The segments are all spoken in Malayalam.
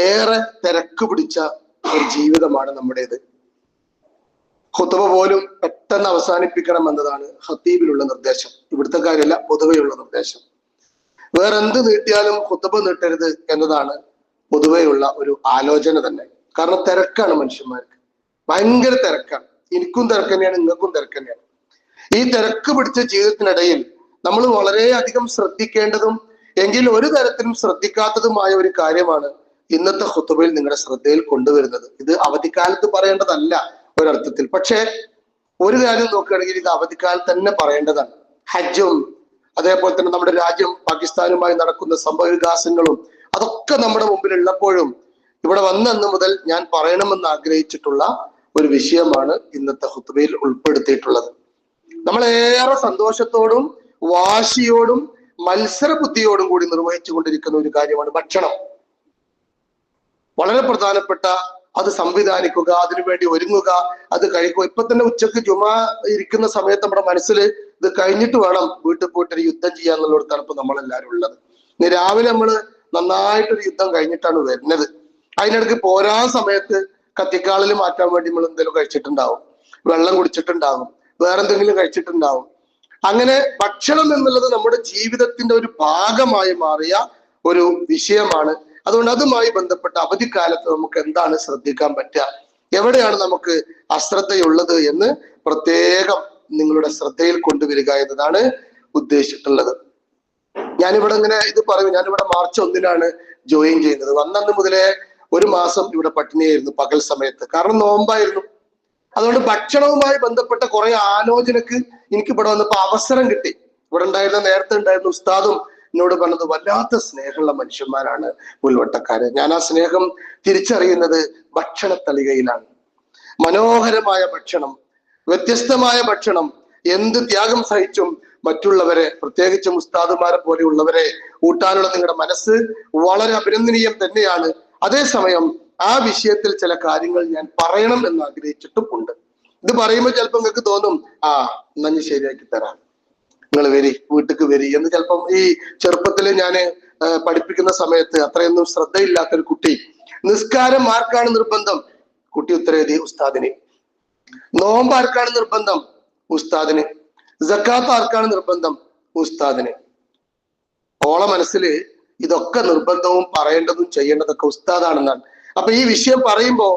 ഏറെ തിരക്ക് പിടിച്ച ഒരു ജീവിതമാണ് നമ്മുടേത്. ഹുത്തുബ പോലും പെട്ടെന്ന് അവസാനിപ്പിക്കണം എന്നതാണ് ഹത്തീബിലുള്ള നിർദ്ദേശം. ഇവിടുത്തെ കാര്യമല്ല പൊതുവെയുള്ള നിർദ്ദേശം. വേറെ എന്ത് നീട്ടിയാലും ഹുത്തുബ നീട്ടരുത് എന്നതാണ് പൊതുവെയുള്ള ഒരു ആലോചന തന്നെ. കാരണം തിരക്കാണ് മനുഷ്യന്മാർക്ക്. ഭയങ്കര തിരക്കാണ്. എനിക്കും തിരക്ക് തന്നെയാണ് നിങ്ങൾക്കും തിരക്ക് തന്നെയാണ്. ഈ തിരക്ക് പിടിച്ച ജീവിതത്തിനിടയിൽ നമ്മൾ വളരെയധികം ശ്രദ്ധിക്കേണ്ടതും എങ്കിൽ ഒരു തരത്തിലും ശ്രദ്ധിക്കാത്തതുമായ ഒരു കാര്യമാണ് ഇന്നത്തെ ഹുത്തുബയിൽ നിങ്ങളുടെ ശ്രദ്ധയിൽ കൊണ്ടുവരുന്നത്. ഇത് അവധിക്കാലത്ത് പറയേണ്ടതല്ല ഒരർത്ഥത്തിൽ. പക്ഷേ ഒരു കാര്യം നോക്കുകയാണെങ്കിൽ ഇത് അവധിക്കാലത്ത് തന്നെ പറയേണ്ടതാണ്. ഹജ്ജും അതേപോലെ തന്നെ നമ്മുടെ രാജ്യം പാകിസ്ഥാനുമായി നടക്കുന്ന സംഭവ വികാസങ്ങളും അതൊക്കെ നമ്മുടെ മുമ്പിൽ ഉള്ളപ്പോഴും ഇവിടെ വന്നെന്ന് മുതൽ ഞാൻ പറയണമെന്ന് ആഗ്രഹിച്ചിട്ടുള്ള ഒരു വിഷയമാണ് ഇന്നത്തെ ഹുത്തുബയിൽ ഉൾപ്പെടുത്തിയിട്ടുള്ളത്. നമ്മളേറെ സന്തോഷത്തോടും വാശിയോടും മത്സര ബുദ്ധിയോടും കൂടി നിർവഹിച്ചു കൊണ്ടിരിക്കുന്ന ഒരു കാര്യമാണ് ഭക്ഷണം. വളരെ പ്രധാനപ്പെട്ട അത് സംവിധാനിക്കുക അതിനുവേണ്ടി ഒരുങ്ങുക അത് കഴിക്കുക. ഇപ്പൊ തന്നെ ഉച്ചയ്ക്ക് ജുമ ഇരിക്കുന്ന സമയത്ത് നമ്മുടെ മനസ്സിൽ ഇത് കഴിഞ്ഞിട്ട് വേണം വീട്ടിൽ പോയിട്ട് ഒരു യുദ്ധം ചെയ്യുക ചെയ്യാന്നുള്ളിടത്താണ് ഇപ്പൊ നമ്മളെല്ലാവരും ഉള്ളത്. ഇനി രാവിലെ നമ്മൾ നന്നായിട്ടൊരു യുദ്ധം കഴിഞ്ഞിട്ടാണ് വരുന്നത്. അതിനിടയ്ക്ക് പോരാ സമയത്ത് കത്തിക്കാളിൽ മാറ്റാൻ വേണ്ടി നമ്മൾ എന്തെങ്കിലും കഴിച്ചിട്ടുണ്ടാവും. വെള്ളം കുടിച്ചിട്ടുണ്ടാകും വേറെന്തെങ്കിലും കഴിച്ചിട്ടുണ്ടാവും. അങ്ങനെ ഭക്ഷണം എന്നുള്ളത് നമ്മുടെ ജീവിതത്തിന്റെ ഒരു ഭാഗമായി മാറിയ ഒരു വിഷയമാണ് അതുകൊണ്ട് അതുമായി ബന്ധപ്പെട്ട അവധിക്കാലത്ത് നമുക്ക് എന്താണ് ശ്രദ്ധിക്കാൻ പറ്റുക? എവിടെയാണ് നമുക്ക് അശ്രദ്ധയുള്ളത് എന്ന് പ്രത്യേകം നിങ്ങളുടെ ശ്രദ്ധയിൽ കൊണ്ടുവരിക എന്നതാണ് ഉദ്ദേശിച്ചിട്ടുള്ളത്. ഞാനിവിടെ ഇങ്ങനെ ഇത് പറയും ഞാനിവിടെ മാർച്ച് ഒന്നിനാണ് ജോയിൻ ചെയ്യുന്നത്. വന്നന്ന് മുതലേ ഒരു മാസം ഇവിടെ പട്ടിണിയായിരുന്നു പകൽ സമയത്ത്. കാരണം നോമ്പായിരുന്നു. അതുകൊണ്ട് ഭക്ഷണവുമായി ബന്ധപ്പെട്ട കുറെ ആലോചനക്ക് എനിക്ക് ഇവിടെ വന്നപ്പോ അവസരം കിട്ടി. ഇവിടെ ഉണ്ടായിരുന്ന നേരത്തെ ഉണ്ടായിരുന്ന ഉസ്താദും എന്നോട് പറഞ്ഞത് വല്ലാത്ത സ്നേഹമുള്ള മനുഷ്യന്മാരാണ് പുൽവട്ടക്കാര്. ഞാൻ ആ സ്നേഹം തിരിച്ചറിയുന്നത് ഭക്ഷണ തളികയിലാണ് മനോഹരമായ ഭക്ഷണം വ്യത്യസ്തമായ ഭക്ഷണം എന്ത് ത്യാഗം സഹിച്ചും മറ്റുള്ളവരെ പ്രത്യേകിച്ച് മുസ്താദുമാരെ പോലെയുള്ളവരെ ഊട്ടാനുള്ള നിങ്ങളുടെ മനസ്സ് വളരെ അഭിനന്ദനീയം തന്നെയാണ്. അതേസമയം ആ വിഷയത്തിൽ ചില കാര്യങ്ങൾ ഞാൻ പറയണം എന്ന് ആഗ്രഹിച്ചിട്ടും ഉണ്ട്. ഇത് പറയുമ്പോൾ ചിലപ്പോൾ നിങ്ങൾക്ക് തോന്നും ആ നന്ദി ശരിയാക്കി തരാം. നിങ്ങൾ വരി വീട്ടിക്ക് വരി. എന്ന് ചിലപ്പം ഈ ചെറുപ്പത്തിൽ ഞാൻ പഠിപ്പിക്കുന്ന സമയത്ത് അത്രയൊന്നും ശ്രദ്ധയില്ലാത്തൊരു കുട്ടി നിസ്കാരം ആർക്കാണ് നിർബന്ധം? കുട്ടി ഉത്തരവേദി ഉസ്താദിന്. നോമ്പ് ആർക്കാണ് നിർബന്ധം? ഉസ്താദിന്. ജക്കാത്ത് ആർക്കാണ് നിർബന്ധം? ഉസ്താദിന്. ഓള മനസ്സിൽ ഇതൊക്കെ നിർബന്ധവും പറയേണ്ടതും ചെയ്യേണ്ടതൊക്കെ ഉസ്താദാണെന്നാണ്. അപ്പൊ ഈ വിഷയം പറയുമ്പോ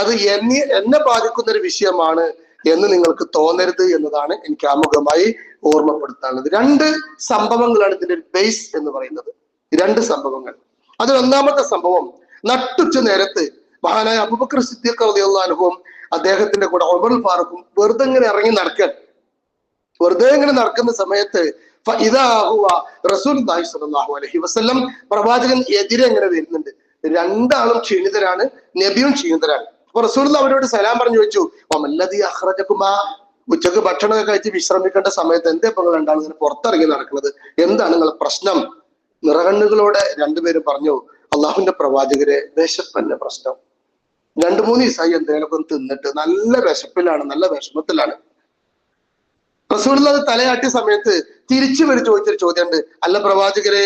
അത് എന്നെ എന്നെ ബാധിക്കുന്ന ഒരു വിഷയമാണ് എന്ന് നിങ്ങൾക്ക് തോന്നരുത് എന്നതാണ് എനിക്ക് ആമുഖമായി ഓർമ്മപ്പെടുത്താനുള്ളത്. രണ്ട് സംഭവങ്ങളാണ് ഇതിന്റെ ഒരു ബേസ് എന്ന് പറയുന്നത്. രണ്ട് സംഭവങ്ങൾ. അതിൽ ഒന്നാമത്തെ സംഭവം നട്ടുച്ച നേരത്ത് മഹാനായ അബുബക്കർ സിദ്ദീഖ് റളിയല്ലാഹു അനുഭവം അദ്ദേഹത്തിന്റെ കൂടെ ഒമർ ഫാറൂഖും വെറുതെ ഇങ്ങനെ ഇറങ്ങി നടക്കാൻ. വെറുതെ ഇങ്ങനെ നടക്കുന്ന സമയത്ത് വസല്ലം പ്രവാചകൻ എതിരെ ഇങ്ങനെ വരുന്നുണ്ട്. രണ്ടാളും ക്ഷീണിതരാണ് നബിയും ക്ഷീണിതരാണ്. അപ്പൊ റസൂൽ അവരോട് സലാം പറഞ്ഞു ചോദിച്ചു വമല്ലദീ അഹ്റജക്കുമാ ഉച്ചയ്ക്ക് ഭക്ഷണമൊക്കെ കഴിച്ച് വിശ്രമിക്കേണ്ട സമയത്ത് എന്തേ ഇപ്പൊ നിങ്ങൾ രണ്ടാളും ഇങ്ങനെ പുറത്തിറങ്ങി നടക്കുന്നത്? എന്താണ് നിങ്ങളെ പ്രശ്നം? നിറകണ്ണുകളോടെ രണ്ടുപേരും പറഞ്ഞു അള്ളാഹുവിന്റെ പ്രവാചകരെ വിശപ്പന്റെ പ്രശ്നം. രണ്ടു മൂന്ന് ദിവസമായി എന്തെങ്കിലുമൊക്കെ തിന്നിട്ട് നല്ല വിശപ്പിലാണ് നല്ല വിഷമത്തിലാണ്. റസൂൽ അത് തലയാട്ടിയ സമയത്ത് തിരിച്ചു വരും ചോദിച്ചൊരു ചോദ്യമുണ്ട്. അല്ല പ്രവാചകരെ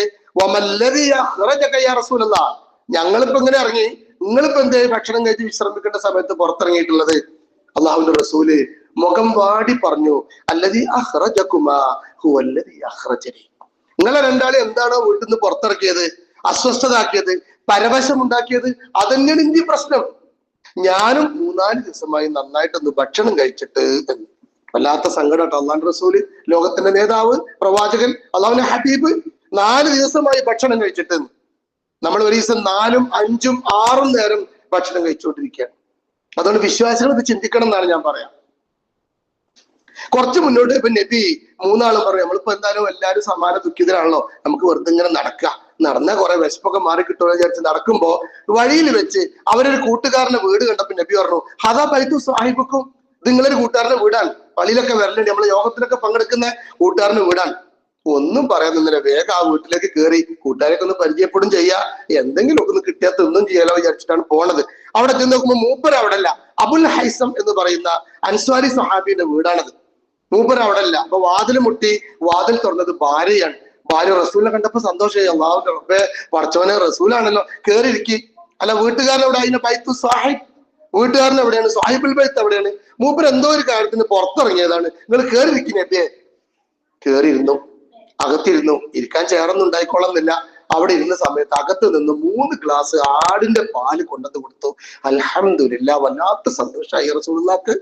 ഞങ്ങളിപ്പോ ഇങ്ങനെ ഇറങ്ങി നിങ്ങളിപ്പോ എന്തേ ഭക്ഷണം കഴിച്ച് വിശ്രമിക്കേണ്ട സമയത്ത് പുറത്തിറങ്ങിയിട്ടുള്ളത് അള്ളാഹുവിന്റെ റസൂൽ മുഖം വാടി പറഞ്ഞു അല്ലതി അഹ്റജനി നിങ്ങളെ രണ്ടാളെ എന്താണോ വീട്ടിൽ നിന്ന് പുറത്തിറക്കിയത്? അസ്വസ്ഥത ആക്കിയത് പരവശം ഉണ്ടാക്കിയത് അതന്നെയാണ് ഇന്ത്യ പ്രശ്നം. ഞാനും മൂന്നാൽ ദിവസമായി നന്നായിട്ടൊന്ന് ഭക്ഷണം കഴിച്ചിട്ട് എന്ന് വല്ലാത്ത സങ്കടം അള്ളാഹു റസൂൽ ലോകത്തിന്റെ നേതാവ് പ്രവാചകൻ അള്ളാഹുന്റെ ഹബീബ് നാല് ദിവസമായി ഭക്ഷണം കഴിച്ചിട്ട്. നമ്മൾ ഒരു ദിവസം നാലും അഞ്ചും ആറും നേരം ഭക്ഷണം കഴിച്ചുകൊണ്ടിരിക്കുകയാണ്. അതുകൊണ്ട് വിശ്വാസികൾ ഇത് ചിന്തിക്കണം എന്നാണ് ഞാൻ പറയാം. കുറച്ച് മുന്നോട്ട് ഇപ്പൊ നബി മൂന്നാളും പറയും നമ്മളിപ്പോ എന്തായാലും എല്ലാവരും സമാന ദുഃഖിതരാണല്ലോ നമുക്ക് വെറുതെ ഇങ്ങനെ നടക്കുക നടന്ന കുറെ വിശപ്പൊക്കെ മാറി കിട്ടുമെന്ന് വിചാരിച്ച് നടക്കുമ്പോ വഴിയിൽ വെച്ച് അവരൊരു കൂട്ടുകാരന്റെ വീട് കണ്ടപ്പോ നബി പറഞ്ഞു ഹദാ ബൈത്തു സാഹിബക്കും നിങ്ങളൊരു കൂട്ടുകാരന്റെ വീടാണ്. പള്ളിയിലൊക്കെ വരലുണ്ട്. നമ്മൾ യോഗത്തിലൊക്കെ പങ്കെടുക്കുന്ന കൂട്ടുകാരന്റെ വീടാണ്. ഒന്നും പറയാൻ നിന്നില്ല. വേഗം ആ വീട്ടിലേക്ക് കയറി കൂട്ടുകാരൊക്കെ ഒന്ന് പരിചയപ്പെടും ചെയ്യാ. എന്തെങ്കിലും ഒക്കെ ഒന്ന് കിട്ടിയാൽ തിന്നും ചെയ്യാലോ വിചാരിച്ചിട്ടാണ് പോണത്. അവിടെ ചെന്ന് നോക്കുമ്പോ മൂപ്പർ അവിടെ അല്ല അബുൽ ഹൈസം എന്ന് പറയുന്ന അൻസ്വാരി സഹാബിയുടെ വീടാണത്. മൂപ്പർ അവിടെ അല്ല അപ്പൊ വാതിൽ മുട്ടി വാതിൽ തുറന്നത് ഭാര്യയാണ്. ഭാര്യ റസൂലിനെ കണ്ടപ്പോ സന്തോഷമായി. അള്ളാഹുന്റെ റബ്ബേ പടച്ചവനെ റസൂലാണല്ലോ. കേറിയിരിക്കി. അല്ല വീട്ടുകാരൻ അവിടെ അതിന്റെ ബൈത്തു സാഹിബ്. വീട്ടുകാരൻ എവിടെയാണ്? സാഹിബുൽ ബൈത്ത് എവിടെയാണ്? മൂപ്പർ എന്തോ ഒരു കാര്യത്തിന് പുറത്തിറങ്ങിയതാണ്. നിങ്ങൾ കേറിയിരിക്കുന്നേ കേറിയിരുന്നു? അകത്തിരുന്നു. ഇരിക്കാൻ ചേർന്ന് ഉണ്ടായിക്കൊള്ളുന്നില്ല. അവിടെ ഇരുന്ന സമയത്ത് അകത്ത് നിന്ന് മൂന്ന് ഗ്ലാസ് ആടിന്റെ പാൽ കൊണ്ടത് കൊടുത്തു. അലഹമില്ല വല്ലാത്ത സന്തോഷമായി റസൂലുള്ളാക്ക്.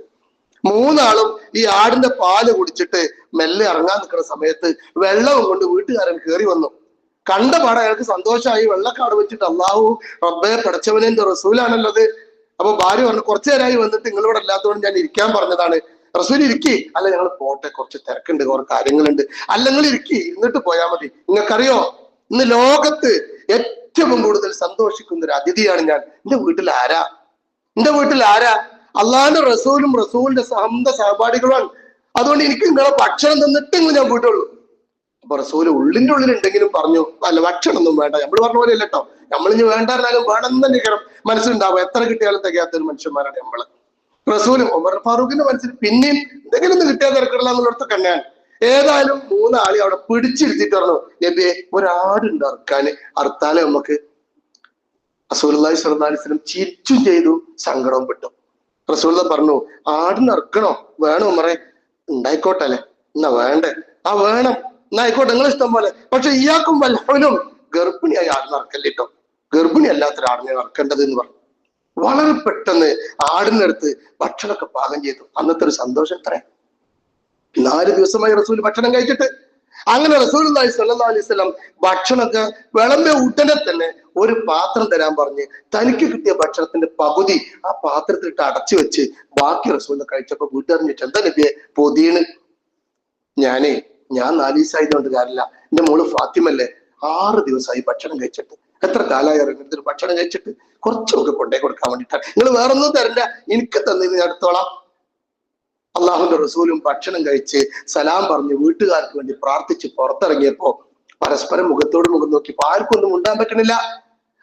മൂന്നാളും ഈ ആടിന്റെ പാൽ കുടിച്ചിട്ട് മെല്ലെ ഇറങ്ങാൻ നിൽക്കുന്ന സമയത്ത് വെള്ളവും കൊണ്ട് വീട്ടുകാരൻ കയറി വന്നു. കണ്ട പാടെ അയാൾക്ക് സന്തോഷമായി വെള്ളക്കാട് വെച്ചിട്ട് അള്ളാഹു റബ്ബെ പടച്ചവനെ റസൂലാണല്ലോ അത്. അപ്പൊ ഭാര്യ പറഞ്ഞു കുറച്ചു നേരമായി വന്നിട്ട് നിങ്ങളിവിടെ അല്ലാത്തതുകൊണ്ട് ഞാൻ ഇരിക്കാൻ പറഞ്ഞതാണ്. റസൂൽ ഇരിക്കി. അല്ല ഞങ്ങൾ പോട്ടെ കുറച്ച് തിരക്കുണ്ട് കുറെ കാര്യങ്ങളുണ്ട്. അല്ല നിങ്ങൾ ഇരിക്കി ഇരുന്നിട്ട് പോയാൽ മതി. നിങ്ങൾക്കറിയോ? ഇന്ന് ലോകത്ത് ഏറ്റവും കൂടുതൽ സന്തോഷിക്കുന്ന ഒരു അതിഥിയാണ് ഞാൻ. എന്റെ വീട്ടിൽ ആരാ? എന്റെ വീട്ടിൽ ആരാ? അള്ളാഹിന്റെ റസൂലും റസൂലിന്റെ സ്വന്തം സഹപാഠികളുമാണ്. അതുകൊണ്ട് എനിക്ക് നിങ്ങളെ ഭക്ഷണം തന്നിട്ടെങ്കിലും ഞാൻ വീട്ടുള്ളൂ അപ്പൊ റസൂൽ ഉള്ളിന്റെ ഉള്ളിൽ ഉണ്ടെങ്കിലും പറഞ്ഞു അല്ല ഭക്ഷണം ഒന്നും വേണ്ട. നമ്മൾ പറഞ്ഞ പോലെ അല്ലട്ടോ നമ്മളിഞ്ഞ് വേണ്ടായിരുന്നാലും വേണം തന്നെ മനസ്സിലുണ്ടാവും എത്ര കിട്ടിയാലും തികയാത്ത ഒരു മനുഷ്യന്മാരാണ് നമ്മൾ. റസൂലും ഉമർ ഫാറൂഖിന്റെ മനസ്സിൽ പിന്നെയും എന്തെങ്കിലും ഒന്ന് കിട്ടിയാൽ തിരക്കിടില്ല എന്നുള്ളടത്ത് തന്നെയാണ് ഏതായാലും മൂന്നാളി അവിടെ പിടിച്ചിരുത്തിട്ട് പറഞ്ഞു നബിയെ ഒരാടുണ്ട് അറുക്കാന് അറുത്താലേ നമുക്ക് റസൂലി സ്വലം ചിരിച്ചും ചെയ്തു സങ്കടവും പെട്ടു. റസൂല പറഞ്ഞു ആടിന് അറുക്കണോ വേണോ ഉമറെ? ഉണ്ടായിക്കോട്ടെ അല്ലെ? എന്നാ വേണ്ടേ? ആ വേണം. എന്നാ ആയിക്കോട്ടെ നിങ്ങൾ ഇഷ്ടം പോലെ. പക്ഷെ ഇയാൾക്കും വല്ലവനും ഗർഭിണിയായി ആടിന് അറക്കല്ലിട്ടോ ഗർഭിണി അല്ലാത്തൊരാടിനെ അറക്കേണ്ടത് എന്ന് പറഞ്ഞു. വളരെ പെട്ടെന്ന് ആടിനടുത്ത് ഭക്ഷണമൊക്കെ പാകം ചെയ്തു. അന്നത്തെ ഒരു സന്തോഷം എത്ര നാല് ദിവസമായി റസൂൽ ഭക്ഷണം കഴിച്ചിട്ട്. അങ്ങനെ റസൂൽ അലൈഹി അലൈഹി ഭക്ഷണമൊക്കെ വിളമ്പ ഉടനെ തന്നെ ഒരു പാത്രം തരാൻ പറഞ്ഞ് തനിക്ക് കിട്ടിയ ഭക്ഷണത്തിന്റെ പകുതി ആ പാത്രത്തിലിട്ട് അടച്ചു വെച്ച് ബാക്കി റസൂലിനെ കഴിച്ചപ്പോ വീട്ടറിഞ്ഞിട്ട് എന്താ നബിയെ പൊതിയണ്? ഞാനേ ഞാൻ നാലീസായതുകൊണ്ട് കാര്യമില്ല. എന്റെ മോൾ ഫാത്തിമല്ലേ ആറ് ദിവസമായി ഭക്ഷണം കഴിച്ചിട്ട്. എത്ര ഇറങ്ങുന്നതിന് ഭക്ഷണം കഴിച്ചിട്ട്? കുറച്ചൊക്കെ കൊണ്ടേ കൊടുക്കാൻ വേണ്ടിയിട്ടാണ്. നിങ്ങൾ വേറൊന്നും തരണ്ട. എനിക്ക് തന്നതിന് ഞാൻ എടുത്തോളാം. അള്ളാഹുന്റെ റസൂലും ഭക്ഷണം കഴിച്ച് സലാം പറഞ്ഞ് വീട്ടുകാർക്ക് വേണ്ടി പ്രാർത്ഥിച്ച് പുറത്തിറങ്ങിയപ്പോ പരസ്പരം മുഖത്തോട് മുഖം നോക്കിയപ്പോ ആർക്കൊന്നും ഉണ്ടാൻ പറ്റണില്ല.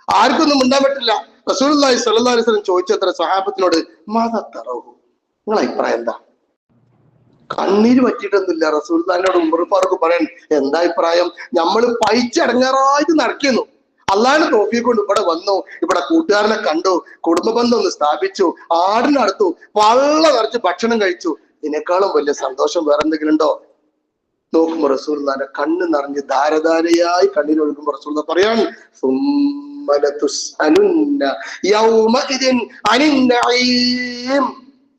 ആർക്കൊന്നും ഉണ്ടാൻ പറ്റില്ല. റസൂൽ അലൈഹി സല്ലാ അലൈഹി വസല്ലം ചോദിച്ചത്ര സഹാബത്തിനോട് മതത്തറവു നിങ്ങളെ അഭിപ്രായം എന്താ? കണ്ണീര് പറ്റിയിട്ടൊന്നുമില്ല റസൂൽദാനോട് ഉമർ ഫാറൂഖ് പറയാൻ എന്താ അഭിപ്രായം? നമ്മൾ പൈച്ചടങ്ങാറായിട്ട് നടക്കുന്നു. അള്ളാഹിന് തോഫി ഇവിടെ വന്നു ഇവിടെ കൂട്ടുകാരനെ കണ്ടു കുടുംബ ബന്ധം ഒന്ന് സ്ഥാപിച്ചു ആടിനടുത്തു വള്ള നിറച്ച് ഭക്ഷണം കഴിച്ചു. ഇതിനേക്കാളും വലിയ സന്തോഷം വേറെ എന്തെങ്കിലും ഉണ്ടോ? നോക്കുമ്പോ റസൂൽ നാരെ കണ്ണ് നിറഞ്ഞ് ധാരധാരയായി കണ്ണിനൊഴുകുമ്പോ റസൂൽ പറയാൻ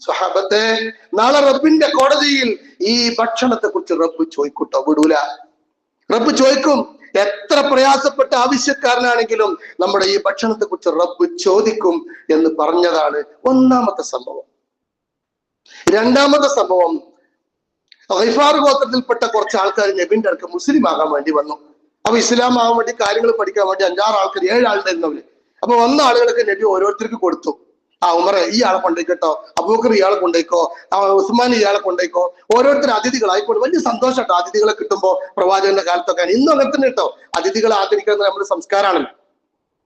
സ്വഹാബത്തെ നാളെ റബ്ബിന്റെ കോടതിയിൽ ഈ ഭക്ഷണത്തെ കുറിച്ച് റബ്ബ് ചോദിക്കൂട്ടോ? വിടൂല. റബ്ബ് ചോദിക്കും എത്ര പ്രയാസപ്പെട്ട ആവശ്യക്കാരനാണെങ്കിലും നമ്മുടെ ഈ ഭക്ഷണത്തെ കുറിച്ച് റബ്ബ് ചോദിക്കും എന്ന് പറഞ്ഞതാണ് ഒന്നാമത്തെ സംഭവം. രണ്ടാമത്തെ സംഭവം ഹിഫാർ ഗോത്രത്തിൽപ്പെട്ട കുറച്ച് ആൾക്കാർ നബിന്റെ അടുക്ക് മുസ്ലിം ആകാൻ വേണ്ടി വന്നു. അപ്പൊ ഇസ്ലാം ആകാൻ വേണ്ടി കാര്യങ്ങൾ പഠിക്കാൻ വേണ്ടി അഞ്ചാറ് ആൾക്കാർ ഏഴ് ആളുണ്ടായിരുന്നവര്. അപ്പൊ വന്ന ആളുകളൊക്കെ നബി ഓരോരുത്തർക്ക് കൊടുത്തു. ആ ഉമറെ ഈ ആളെ കൊണ്ടേക്കട്ടോ അബൂക്കർ ഇയാളെ കൊണ്ടേക്കോ ഉസ്മാൻ ഇയാളെ കൊണ്ടേക്കോ ഓരോരുത്തർ അതിഥികളായിക്കോട്ടെ വലിയ സന്തോഷം കേട്ടോ അതിഥികളെ കിട്ടുമ്പോ പ്രവാചകന്റെ കാലത്തൊക്കെ. ഇന്നും അങ്ങനെ തന്നെ കേട്ടോ. അതിഥികളെ ആദരിക്കുന്ന നമ്മുടെ സംസ്കാരമാണല്ലോ.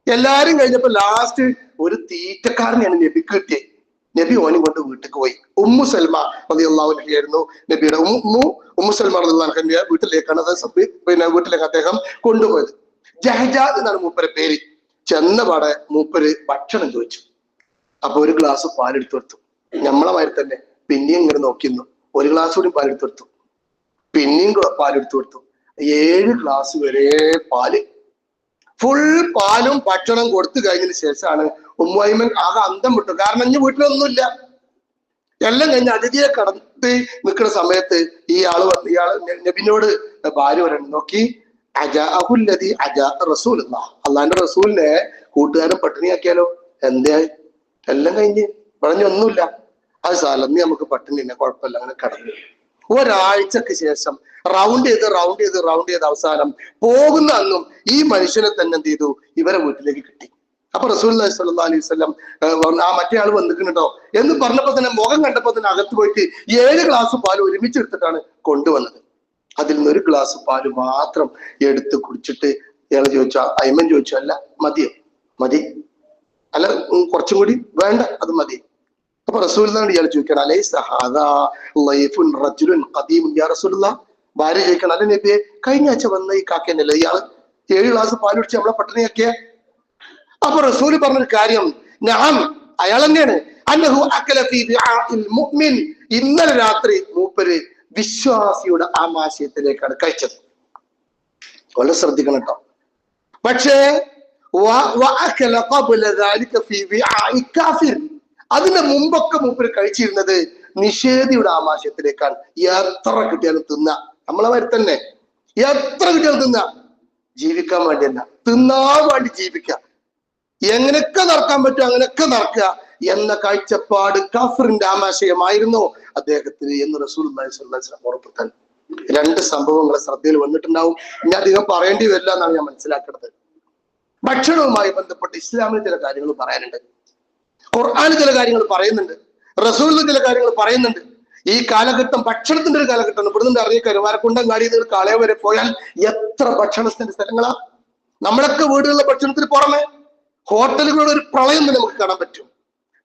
എല്ലാരും കഴിഞ്ഞപ്പോ ലാസ്റ്റ് ഒരു തീറ്റക്കാരനെയാണ് നബി കിട്ടിയത് നബി ഓനും കൊണ്ട് വീട്ടിൽ പോയി. ഉമ്മു സൽമ റളിയല്ലാഹുവിനായിരുന്നു നബിയുടെ ഉമ്മു ഉമ്മു സൽമ വീട്ടിലേക്കാണ് പിന്നെ വീട്ടിലേക്ക് അദ്ദേഹം കൊണ്ടുപോയത്. ജഹജാദ് എന്നാണ് മൂപ്പരെ പേര്. ചെന്നപാടെ മൂപ്പര് ഭക്ഷണം ചോദിച്ചു. അപ്പൊ ഒരു ഗ്ലാസ് പാലെടുത്തു കൊടുത്തു. നമ്മളെ മാതിരി തന്നെ പിന്നെയും ഇങ്ങനെ നോക്കിയിരുന്നു ഒരു ഗ്ലാസ് കൂടി പാലെടുത്തു കൊടുത്തു. പിന്നെയും പാലെടുത്തു കൊടുത്തു. ഏഴ് ഗ്ലാസ് വരെ പാൽ. ഫുൾ പാലും ഭക്ഷണം കൊടുത്തു കഴിഞ്ഞതിന് ശേഷമാണ് ഉമ്മായിമൻ ആകെ അന്തം വിട്ടു. കാരണം ഇനി വീട്ടിലൊന്നുമില്ല. എല്ലാം കഴിഞ്ഞ് അതിഥിയെ കടത്തി നിൽക്കുന്ന സമയത്ത് ഈ ആൾ ഇയാൾ നബിനോട് ഭാര്യ പറയണം നോക്കി അജ അഹുല്ലതി അജ റസൂൽ അള്ളാന്റെ റസൂലിനെ കൂട്ടുകാരൻ പട്ടിണിയാക്കിയാലോ? എന്തേ? എല്ലാം കഴിഞ്ഞ് പറഞ്ഞൊന്നുമില്ല അത് നീ നമുക്ക് പെട്ടെന്ന് തന്നെ കുഴപ്പമില്ല അങ്ങനെ കടന്നു. ഒരാഴ്ചക്ക് ശേഷം റൗണ്ട് ചെയ്ത് റൗണ്ട് ചെയ്ത് റൗണ്ട് ചെയ്ത് അവസാനം പോകുന്ന അന്നും ഈ മനുഷ്യനെ തന്നെ എന്ത് ചെയ്തു? ഇവരെ വീട്ടിലേക്ക് കിട്ടി. അപ്പൊ റസൂൽ സല്ലാ അലൈഹി വസല്ലം ആ മറ്റേ ആൾ വന്നിട്ടുണ്ടോ എന്ന് പറഞ്ഞപ്പോ തന്നെ മുഖം കണ്ടപ്പോ തന്നെ അകത്ത് പോയിട്ട് ഏഴ് ഗ്ലാസ് പാൽ ഒരുമിച്ച് എടുത്തിട്ടാണ് കൊണ്ടുവന്നത്. അതിൽ നിന്ന് ഒരു ഗ്ലാസ് പാൽ മാത്രം എടുത്ത് കുടിച്ചിട്ട് ഇയാൾ ചോദിച്ചു അയ്മൻ ചോദിച്ചു അല്ല മതിയോ? മതി. അല്ല കുറച്ചും കൂടി വേണ്ട അത് മതി. അപ്പൊ റസൂലിനാണ് ഇയാൾ ചോദിക്കണം റജുലുൻ യാ ഭാര്യ ചോദിക്കണം അല്ലെ നബിയെ കഴിഞ്ഞ ആഴ്ച വന്ന ഈ കാക്കന്നല്ലേ ഇയാൾ ഏഴ് ഗ്ലാസ് പാൽ കുടിച്ച് നമ്മളെ പട്ടിണിയാക്കിയ അപ്പൊ റസൂൽ പറഞ്ഞൊരു കാര്യം ഞാൻ അയാൾ തന്നെയാണ്. മുഅ്മിൻ. ഇന്നലെ രാത്രി മൂപ്പര് വിശ്വാസിയുടെ ആമാശയത്തിലേക്കാണ് കഴിച്ചത്. വളരെ ശ്രദ്ധിക്കണം കേട്ടോ. പക്ഷേ അതിന്റെ മുമ്പൊക്കെ മുമ്പിൽ കഴിച്ചിരുന്നത് നിഷേധിയുടെ ആമാശയത്തിലേക്കാണ്. എത്ര കിട്ടിയാലും തിന്ന? നമ്മളെ വരെ തന്നെ. എത്ര കിട്ടിയാലും തിന്ന? ജീവിക്കാൻ വേണ്ടിയല്ല. തിന്നാൻ വേണ്ടി ജീവിക്ക. എങ്ങനെയൊക്കെ നടക്കാൻ പറ്റും അങ്ങനെയൊക്കെ നടക്കുക എന്ന കാഴ്ചപ്പാട് കാഫറിന്റെ ആമാശയമായിരുന്നു അദ്ദേഹത്തിന് എന്ന് റസൂൽ ഉറപ്പുത്താൻ രണ്ട് സംഭവങ്ങളെ ശ്രദ്ധയിൽ വന്നിട്ടുണ്ടാവും. ഇനി അധികം പറയേണ്ടി വരില്ല എന്നാണ് ഞാൻ മനസ്സിലാക്കുന്നത് ഭക്ഷണവുമായി ബന്ധപ്പെട്ട് ഇസ്ലാമിൽ ചില കാര്യങ്ങൾ പറയാനുണ്ട്. ഖുർആാനിൽ ചില കാര്യങ്ങൾ പറയുന്നുണ്ട്. റസൂലിൽ ചില കാര്യങ്ങൾ പറയുന്നുണ്ട്. ഈ കാലഘട്ടം ഭക്ഷണത്തിന്റെ ഒരു കാലഘട്ടമാണ്. ഇവിടുന്ന് അറിയ കരുവാരക്കുണ്ടങ്ങാടി കാളയ വരെ പോയാൽ എത്ര ഭക്ഷണത്തിന്റെ സ്ഥലങ്ങളാ? നമ്മളൊക്കെ വീടുകളിലെ ഭക്ഷണത്തിന് പുറമെ ഹോട്ടലുകളുടെ ഒരു പ്രളയം തന്നെ നമുക്ക് കാണാൻ പറ്റും.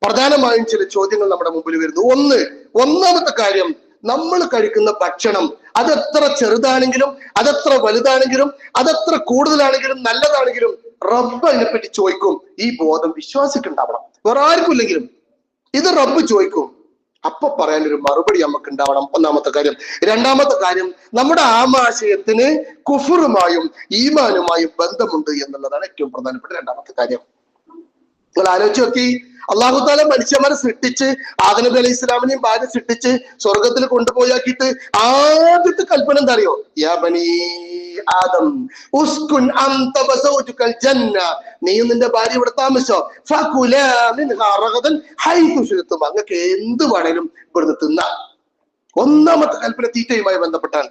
പ്രധാനമായും ചില ചോദ്യങ്ങൾ നമ്മുടെ മുമ്പിൽ വരുന്നു. ഒന്ന് ഒന്നാമത്തെ കാര്യം നമ്മൾ കഴിക്കുന്ന ഭക്ഷണം അതെത്ര ചെറുതാണെങ്കിലും അതെത്ര വലുതാണെങ്കിലും അതെത്ര കൂടുതലാണെങ്കിലും നല്ലതാണെങ്കിലും റബ്ബ് അതിനെപ്പറ്റി ചോദിക്കും. ഈ ബോധം വിശ്വാസിക്കുണ്ടാവണം. വേറെ ആർക്കും ഇല്ലെങ്കിലും ഇത് റബ്ബ് ചോദിക്കും. അപ്പൊ ഒരു മറുപടി നമുക്ക് ഉണ്ടാവണം ഒന്നാമത്തെ കാര്യം. രണ്ടാമത്തെ കാര്യം നമ്മുടെ ആമാശയത്തിന് കുഫറുമായും ഈമാനുമായും ബന്ധമുണ്ട് എന്നുള്ളതാണ് ഏറ്റവും പ്രധാനപ്പെട്ട രണ്ടാമത്തെ കാര്യം. നിങ്ങൾ ആലോചിച്ച് നോക്കി. അള്ളാഹു താല മനുഷ്യന്മാരെ സൃഷ്ടിച്ച് ആദനബി അലൈഹി ഇസ്ലാമിനെയും ഭാര്യ സൃഷ്ടിച്ച് സ്വർഗത്തിൽ കൊണ്ടുപോയാക്കിയിട്ട് ആദ്യത്തെ കൽപ്പന എന്താ അറിയോ? യാ ആദം ഉസ്കുൻ ജന്ന. നീയും നിന്റെ ഭാര്യ ഇവിടെ താമസിച്ചോ? അങ്ങക്ക് എന്ത് വേണേലും ഇവിടുന്ന് തിന്ന. ഒന്നാമത്തെ കൽപ്പന തീറ്റയുമായി ബന്ധപ്പെട്ടാണ്